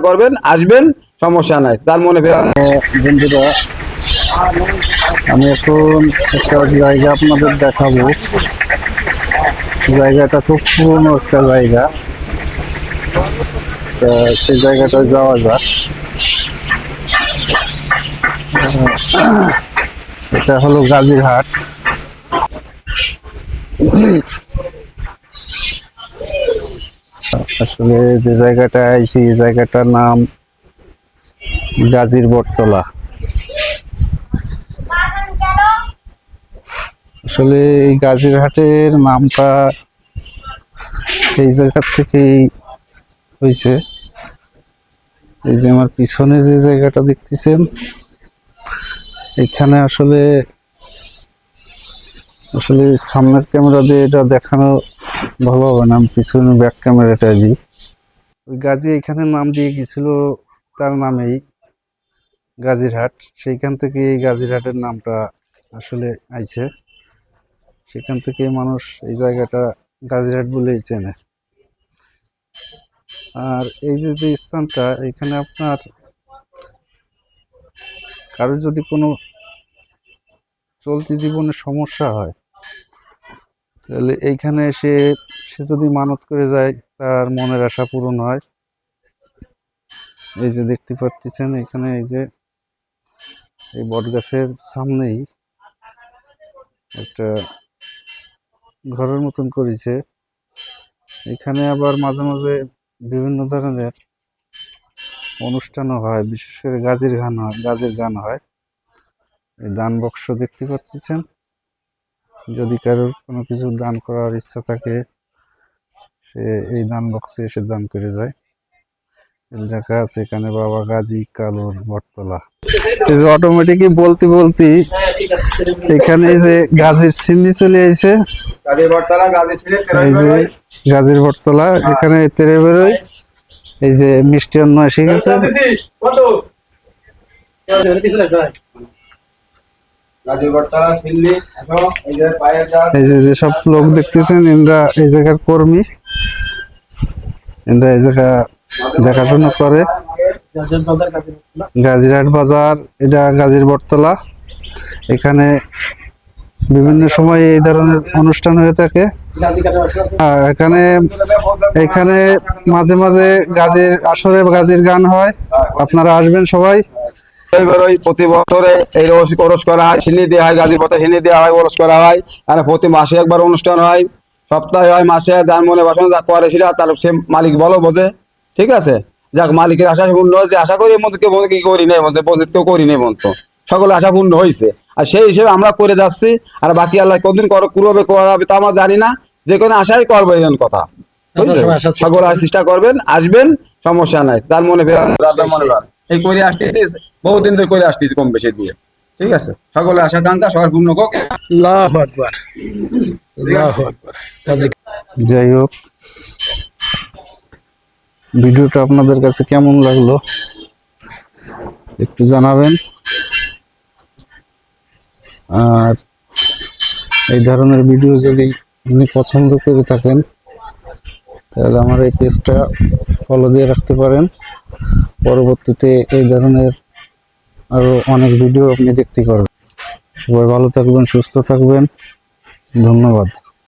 করবেন, আসবেন, সমস্যা নাই। তার মনে বন্ধুরা, আমি এখন একটা জায়গা আপনাদের দেখাবো। জায়গাটা খুব পুরনো একটা জায়গা। সেই জায়গাটা যাওয়া যাক। এটা হলো গাজীরহাট। আসলে যে জায়গাটা আইছি, এই জায়গাটার নাম গাজীর বটতলা। আসলে এই গাজীরহাটের নামটা এই জায়গা থেকেই হয়েছে এই যে আমার পিছনে যে জায়গাটা দেখতেছেন, এখানে আসলে আসলে সামনের ক্যামেরা দিয়ে এটা দেখানো ভালো হবে না আমি পিছনে ব্যাক ক্যামেরাটা দিই ওই গাজী এখানে নাম দিয়ে গেছিল, তার নামেই গাজীরহাট। সেইখান থেকে এই গাজীরহাটের নামটা আসলে আইছে। সেখান থেকে মানুষ এই জায়গাটা গাজীরহাট বলেই চেনে। আর এই যে যে স্থানটা, এখানে আপনার কারও যদি কোনো চলতি জীবনে সমস্যা হয় তাহলে এইখানে এসে, সে যদি মানত করে যায়, তার মনের আশা পূরণ হয়। এই যে দেখতে পাচ্ছেন এখানে এই যে, এই বটগাছের সামনেই একটা ঘরের মতন করেছে। এখানে আবার মাঝে মাঝে বিভিন্ন ধরনের অনুষ্ঠানও হয়, বিশেষ করে গাজীর গান হয়, গাজের গান হয়। এই দান বক্স দেখতে পাচ্ছেন যদি কারোর কোনো কিছু দান করার ইচ্ছা থাকে সে এই দান বক্সে এসে দান করে যায়। লেখা আছে এখানে বাবা গাজী কালোর বটতলা। এই যে অটোমেটিকই বলতে বলতে এখানে যে গাজীর চিন্নি চলে আইছে। গাজীর বটতলা এখানে তেরে বেরোয় এই যে মিষ্টি অন্ন এসে গেছে গাজী বটতলা সিল্লি এখন এই যে যেসব লোক দেখতেছেন এনরা এই জায়গার কর্মী। এনরা এই জায়গা দেখাশোনা করে। গাজীরহাট বাজার, এটা গাজীর বটতলা। এখানে বিভিন্ন সময় এই ধরনের অনুষ্ঠান হয়ে থাকে। এখানে এখানে মাঝে মাঝে গাজীর আসরে গাজীর গান হয়। আপনারা আসবেন সবাই। প্রতি বছরে এই ওরস করা হয় সিনি দেওয়া হয় গাজীর পথে সিনি দেওয়া হয় ওরস করা হয়। আর প্রতি মাসে একবার অনুষ্ঠান হয় সপ্তাহে হয় মাসে যার মনে বাসন যা করে সেটা তার সে মালিক বলো বোঝে। ঠিক আছে? যাক মালিকের আশা পূর্ণ হয়েছে। আশা করি মধ্যে কেউ কি করি নেই বলছে বোঝে কেউ করি নেই বলতো সকলে আশা পূর্ণ হয়েছে। আর সেই হিসেবে আমরা করে যাচ্ছি। আর বাকি আল্লাহ কতদিন কর করবে করাবে তা আমরা জানি না। যে কোনো আশাই করব এই কথা। সকল আর চেষ্টা করবেন আসবেন সমস্যা নাই। তার মনে ফেরা মনে এই করে আসতেছি। বহুদিন ধরে করে আসতেছি কম বেশি দিয়ে। ঠিক আছে? সকলে আশা কাঙ্ক্ষা সবার পূর্ণ হোক। আল্লাহু আকবার। আল্লাহু যাই হোক ভিডিওটা আপনাদের কাছে কেমন লাগল একটু জানাবেন। আর এই ধরনের ভিডিও যদি আপনি পছন্দ করে থাকেন তাহলে আমার এই পেজটা ফলো দিয়ে রাখতে পারেন। পরবর্তীতে এই ধরনের আরও অনেক ভিডিও আপনি দেখতে পারবেন। সবাই ভালো থাকবেন সুস্থ থাকবেন। ধন্যবাদ।